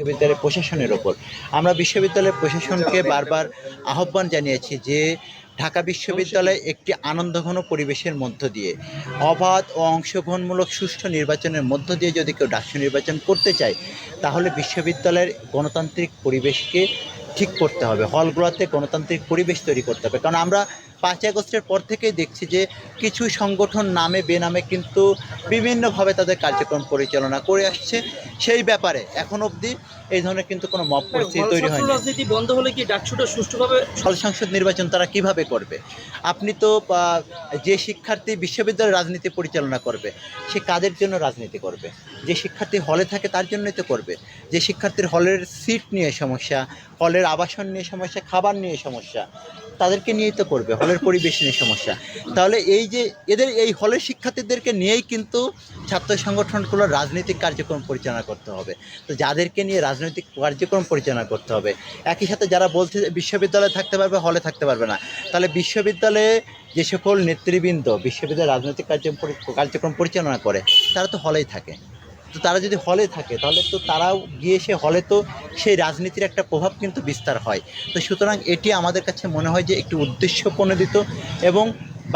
বিশ্ববিদ্যালয়ের প্রশাসনের ওপর। আমরা বিশ্ববিদ্যালয়ের প্রশাসনকে বারবার আহ্বান জানিয়েছি যে ঢাকা বিশ্ববিদ্যালয় একটি আনন্দঘন পরিবেশের মধ্য দিয়ে, অবাধ ও অংশগ্রহণমূলক সুষ্ঠু নির্বাচনের মধ্য দিয়ে যদি কেউ ডাকসু নির্বাচন করতে চায়, তাহলে বিশ্ববিদ্যালয়ের গণতান্ত্রিক পরিবেশকে ঠিক করতে হবে। হলগুলোতে গণতান্ত্রিক পরিবেশ তৈরি করতে হবে। কারণ আমরা পাঁচই আগস্টের পর থেকেই দেখছি যে কিছু সংগঠন নামে বেনামে কিন্তু বিভিন্নভাবে তাদের কার্যক্রম পরিচালনা করে আসছে। সেই ব্যাপারে এখন অবধি এই ধরনের কিন্তু কোনো মব পরিস্থিতি তৈরি হয়নি। রাজনীতি বন্ধ হলে কি ডাকসুটা সুষ্ঠুভাবে হল সংসদ নির্বাচন তারা কীভাবে করবে? আপনি তো যে শিক্ষার্থী বিশ্ববিদ্যালয়ের রাজনীতি পরিচালনা করবে সে কাদের জন্য রাজনীতি করবে? যে শিক্ষার্থী হলে থাকে তার জন্যই তো করবে। যে শিক্ষার্থীর হলের সিট নিয়ে সমস্যা হলের আবাসন নিয়ে সমস্যা খাবার নিয়ে সমস্যা তাদেরকে নিয়েই তো করবে। হলের পরিবেশ নিয়ে সমস্যা। তাহলে এই যে এদের এই হলের শিক্ষার্থীদেরকে নিয়েই কিন্তু ছাত্র সংগঠনগুলোর রাজনৈতিক কার্যক্রম পরিচালনা করতে হবে। তো যাদেরকে নিয়ে রাজনৈতিক কার্যক্রম পরিচালনা করতে হবে। একই সাথে যারা বলছে বিশ্ববিদ্যালয়ে থাকতে পারবে, হলে থাকতে পারবে না। তাহলে বিশ্ববিদ্যালয়ে যে সকল নেতৃবৃন্দ বিশ্ববিদ্যালয়ে রাজনৈতিক কার্য- কার্যক্রম পরিচালনা করে, তারা তো হলেই থাকে। তো তারা যদি হলে থাকে, তাহলে তো তারাও গিয়ে সে হলে তো সেই রাজনীতির একটা প্রভাব কিন্তু বিস্তার হয়। তো সুতরাং এটি আমাদের কাছে মনে হয় যে একটি উদ্দেশ্য প্রণোদিত এবং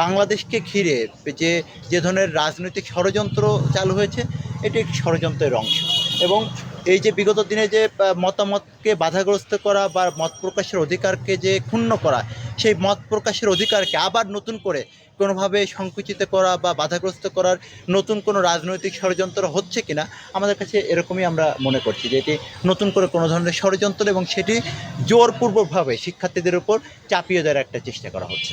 বাংলাদেশকে ঘিরে যে যে ধরনের রাজনৈতিক ষড়যন্ত্র চালু হয়েছে, এটি একটি ষড়যন্ত্রের অংশ। এবং এই যে বিগত দিনে যে মতামতকে বাধাগ্রস্ত করা বা মত প্রকাশের অধিকারকে যে ক্ষুণ্ণ করা, সেই মত প্রকাশের অধিকারকে আবার নতুন করে কোনোভাবে সংকুচিত করা বা বাধাগ্রস্ত করার নতুন কোনো রাজনৈতিক ষড়যন্ত্র হচ্ছে কিনা, আমাদের কাছে এরকমই আমরা মনে করছি যে এটি নতুন করে কোনো ধরনের ষড়যন্ত্র এবং সেটি জোরপূর্বকভাবে শিক্ষার্থীদের উপর চাপিয়ে দেওয়ার একটা চেষ্টা করা হচ্ছে।